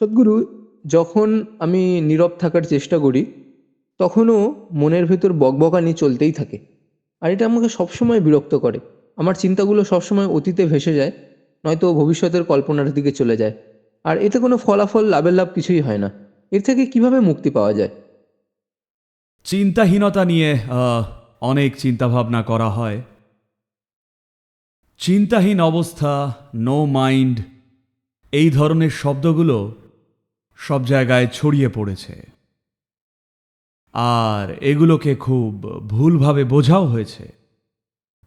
সদ্গুরু, যখন আমি নীরব থাকার চেষ্টা করি, তখনও মনের ভেতর বকবকানি চলতেই থাকে। আর এটা আমাকে সবসময় বিরক্ত করে। আমার চিন্তাগুলো সবসময় অতীতে ভেসে যায়, নয়তো ভবিষ্যতের কল্পনার দিকে চলে যায়। আর এতে কোনো ফলাফল, লাভের লাভ কিছুই হয় না। এর থেকে কীভাবে মুক্তি পাওয়া যায়? চিন্তাহীনতা নিয়ে অনেক চিন্তাভাবনা করা হয়। চিন্তাহীন অবস্থা নো মাইন্ড এই ধরনের শব্দগুলো সব জায়গায় ছড়িয়ে পড়েছে। আর এগুলোকে খুব ভুলভাবে বোঝাও হয়েছে।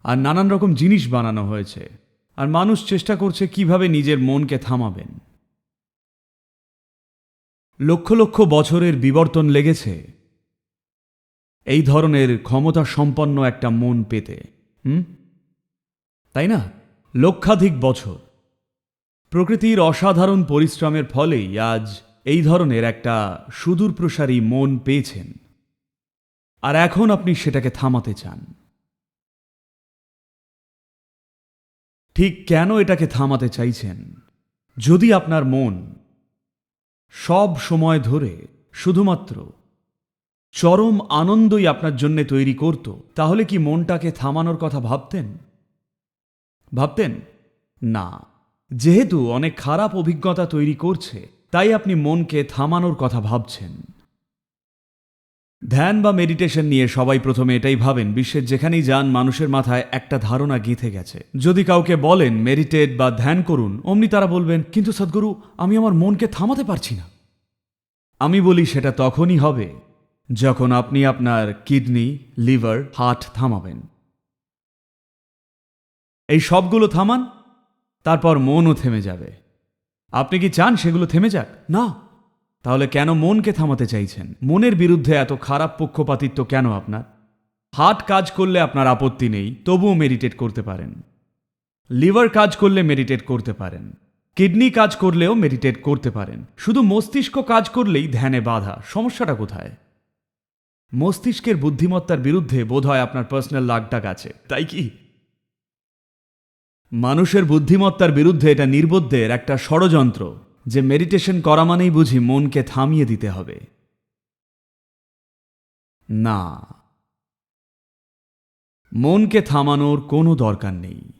আর নানান রকম জিনিস বানানো হয়েছে। আর মানুষ চেষ্টা করছে কীভাবে নিজের মনকে থামাবেন। লক্ষ লক্ষ বছরের বিবর্তন লেগেছে। এই ধরনের ক্ষমতা সম্পন্ন একটা মন পেতে, হুম? তাই না? লক্ষাধিক বছর। প্রকৃতির অসাধারণ পরিশ্রমের ফলেই আজ এই ধরনের একটা সুদূর প্রসারী মন পেয়েছেন। আর এখন আপনি সেটাকে থামাতে চান। ঠিক কেন এটাকে থামাতে চাইছেন? যদি আপনার মন সব সময় ধরে শুধুমাত্র চরম আনন্দই আপনার জন্য তৈরি করত, তাহলে কি মনটাকে থামানোর কথা ভাবতেন? ভাবতেন? না। যেহেতু অনেক খারাপ অভিজ্ঞতা তৈরি করছে তাই আপনি মনকে থামানোর কথা ভাবছেন। ধ্যান বা মেডিটেশন নিয়ে সবাই প্রথমে এটাই ভাবেন, বিশ্বের যেখানেই যান মানুষের মাথায় একটা ধারণা গেঁথে গেছে। যদি কাউকে বলেন, মেডিটেট বা ধ্যান করুন, অমনি তারা বলবেন, কিন্তু সদ্গুরু, আমি আমার মনকে থামাতে পারছি না। আমি বলি, সেটা তখনই হবে যখন আপনি আপনার কিডনি, লিভার, হার্ট থামাবেন। এই সবগুলো থামান, তারপর মনও থেমে যাবে। আপনি কি চান সেগুলো থেমে যাক? না। তাহলে কেন মনকে থামাতে চাইছেন? মনের বিরুদ্ধে এত খারাপ পক্ষপাতিত্ব কেন আপনার? হার্ট কাজ করলে আপনার আপত্তি নেই তবুও মেডিটেট করতে পারেন। লিভার কাজ করলে মেডিটেট করতে পারেন। কিডনি কাজ করলেও মেডিটেট করতে পারেন। শুধু মস্তিষ্ক কাজ করলেই ধ্যানে বাধা সমস্যাটা কোথায়? মস্তিষ্কের বুদ্ধিমত্তার বিরুদ্ধে বোধহয় আপনার পার্সোনাল লাগটাক আছে। তাই কি? মানুষের বুদ্ধিমত্তার বিরুদ্ধে এটা নির্বোধের একটা ষড়যন্ত্র, যে মেডিটেশন করা মানেই বুঝি মনকে থামিয়ে দিতে হবে। না। মনকে থামানোর কোনো দরকার নেই।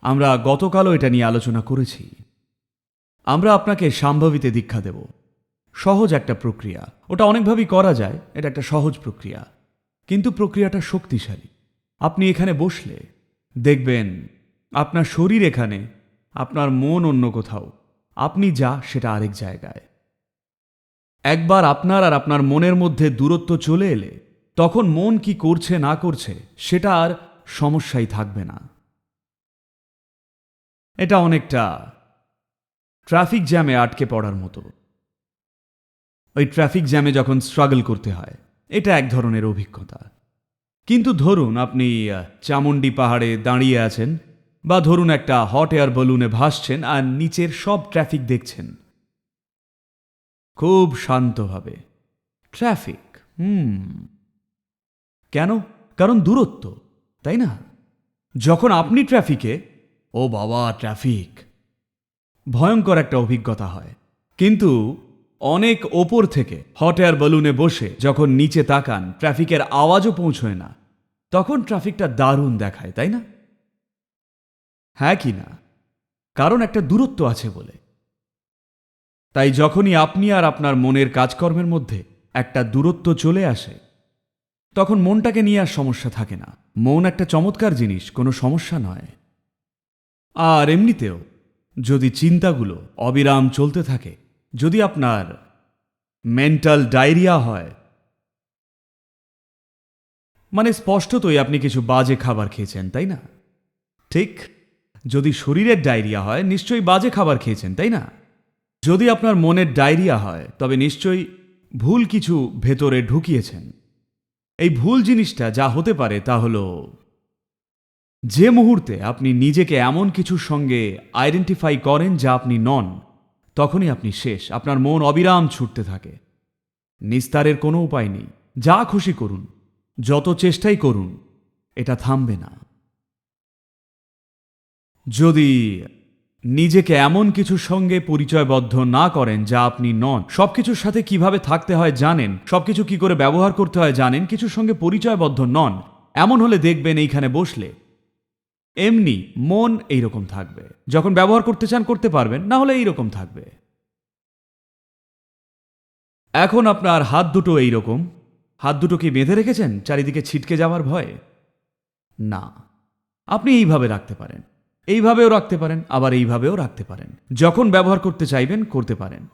আমরা গতকালও এটা নিয়ে আলোচনা করেছি। আমরা আপনাকে সাম্ভাবিতে দীক্ষা দেব। সহজ একটা প্রক্রিয়া। ওটা অনেকভাবেই করা যায়, এটা একটা সহজ প্রক্রিয়া। কিন্তু প্রক্রিয়াটা শক্তিশালী। আপনি এখানে বসলে দেখবেন আপনার শরীর এখানে, আপনার মন অন্য কোথাও। আপনি যা, সেটা আরেক জায়গায়। একবার আপনার আর আপনার মনের মধ্যে দূরত্ব চলে এলে, তখন মন কি করছে, না করছে, সেটা আর সমস্যাই থাকবে না। এটা অনেকটা ট্রাফিক জ্যামে আটকে পড়ার মতো। ওই ট্রাফিক জ্যামে যখন স্ট্রাগল করতে হয়, এটা এক ধরনের অভিজ্ঞতা। কিন্তু ধরুন, আপনি চামুন্ডি পাহাড়ে দাঁড়িয়ে আছেন বা ধরুন একটা হট এয়ার বলুনে ভাসছেন আর নিচের সব ট্রাফিক দেখছেন। খুব শান্তভাবে। ট্রাফিক হুম। কেন? কারণ দূরত্ব, তাই না? যখন আপনি ট্রাফিকে ও বাবা ট্রাফিক ভয়ঙ্কর একটা অভিজ্ঞতা হয়। কিন্তু অনেক ওপর থেকে হট এয়ার বেলুনে বসে যখন নিচে তাকান ট্রাফিকের আওয়াজও পৌঁছয় না। তখন ট্রাফিকটা দারুণ দেখায়, তাই না? হ্যাঁ কি না? কারণ একটা দূরত্ব আছে বলে। তাই যখনই আপনি আর আপনার মনের কাজকর্মের মধ্যে একটা দূরত্ব চলে আসে, তখন মনটাকে নিয়ে আর সমস্যা থাকে না। মন একটা চমৎকার জিনিস, কোনো সমস্যা নয়। আর এমনিতেও, যদি চিন্তাগুলো অবিরাম চলতে থাকে, যদি আপনার মেন্টাল ডায়রিয়া হয় মানে স্পষ্টতই আপনি কিছু বাজে খাবার খেয়েছেন, তাই না? ঠিক। যদি শরীরের ডায়রিয়া হয়, নিশ্চয়ই বাজে খাবার খেয়েছেন, তাই না? যদি আপনার মনের ডায়রিয়া হয়, তবে নিশ্চয়ই ভুল কিছু ভেতরে ঢুকিয়েছেন। এই ভুল জিনিসটা যা হতে পারে তা হল, যে মুহূর্তে আপনি নিজেকে এমন কিছুর সঙ্গে আইডেন্টিফাই করেন যা আপনি নন, তখনই আপনি শেষ, আপনার মন অবিরাম ছুটতে থাকে। নিস্তারের কোনো উপায় নেই, যা খুশি করুন, যত চেষ্টাই করুন, এটা থামবে না। যদি নিজেকে এমন কিছুর সঙ্গে পরিচয়বদ্ধ না করেন যা আপনি নন, সবকিছুর সাথে কীভাবে থাকতে হয় জানেন, সবকিছু কি করে ব্যবহার করতে হয় জানেন, কিছুর সঙ্গে পরিচয়বদ্ধ নন, এমন হলে দেখবেন এইখানে বসলে এমনি মন এইরকম থাকবে। যখন ব্যবহার করতে চান করতে পারবেন, না হলে এইরকম থাকবে। এখন আপনার হাত দুটো এইরকম। হাত দুটো কি বেঁধে রেখেছেন? চারিদিকে ছিটকে যাওয়ার ভয়ে? না। আপনি এইভাবে রাখতে পারেন। এইভাবেও রাখতে পারেন, আবার এইভাবেও রাখতে পারেন। যখন ব্যবহার করতে চাইবেন, করতে পারেন।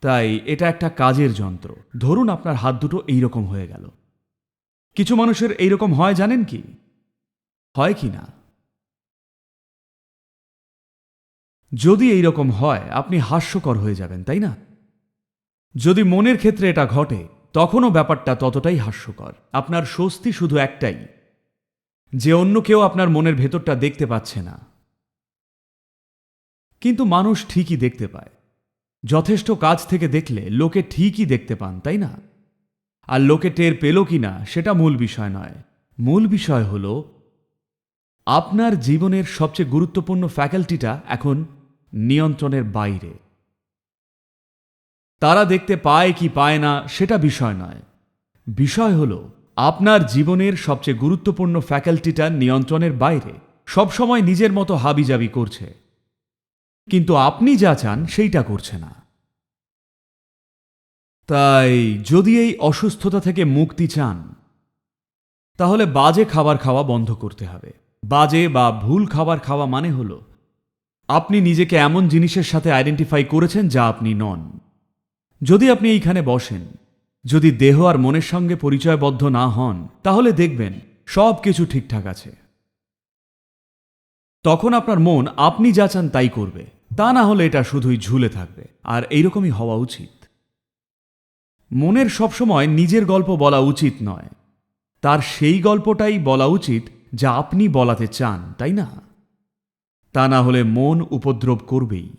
তাই এটা একটা কাজের যন্ত্র। ধরুন আপনার হাত দুটো এইরকম হয়ে গেল। কিছু মানুষের এইরকম হয় জানেন কি? হয় কি না? যদি এইরকম হয়, আপনি হাস্যকর হয়ে যাবেন, তাই না? যদি মনের ক্ষেত্রে এটা ঘটে, তখনও ব্যাপারটা ততটাই হাস্যকর। আপনার স্বস্তি শুধু একটাই। যে অন্য কেউ আপনার মনের ভেতরটা দেখতে পাচ্ছে না। কিন্তু মানুষ ঠিকই দেখতে পায়। যথেষ্ট কাজ থেকে দেখলে লোকে ঠিকই দেখতে পান, তাই না? আর লোকে টের পেল কি না, সেটা মূল বিষয় নয়। মূল বিষয় হল, আপনার জীবনের সবচেয়ে গুরুত্বপূর্ণ ফ্যাকাল্টিটা এখন নিয়ন্ত্রণের বাইরে। তারা দেখতে পায় কি পায় না, সেটা বিষয় নয়। বিষয় হল আপনার জীবনের সবচেয়ে গুরুত্বপূর্ণ ফ্যাকাল্টিটা নিয়ন্ত্রণের বাইরে। সবসময় নিজের মতো হাবিজাবি করছে। কিন্তু আপনি যা চান, সেইটা করছে না। তাই যদি এই অসুস্থতা থেকে মুক্তি চান, তাহলে বাজে খাবার খাওয়া বন্ধ করতে হবে। বাজে বা ভুল খাবার খাওয়া মানে হল, আপনি নিজেকে এমন জিনিসের সাথে আইডেন্টিফাই করেছেন যা আপনি নন। যদি আপনি এইখানে বসেন যদি দেহ আর মনের সঙ্গে পরিচয়বদ্ধ না হন, তাহলে দেখবেন সব কিছু ঠিকঠাক আছে। তখন আপনার মন আপনি যা চান তাই করবে। তা না হলে এটা শুধুই ঝুলে থাকবে, আর এইরকমই হওয়া উচিত। মনের সবসময় নিজের গল্প বলা উচিত নয়। তার সেই গল্পটাই বলা উচিত যা আপনি বলাতে চান, তাই না? তা না হলে মন উপদ্রব করবেই।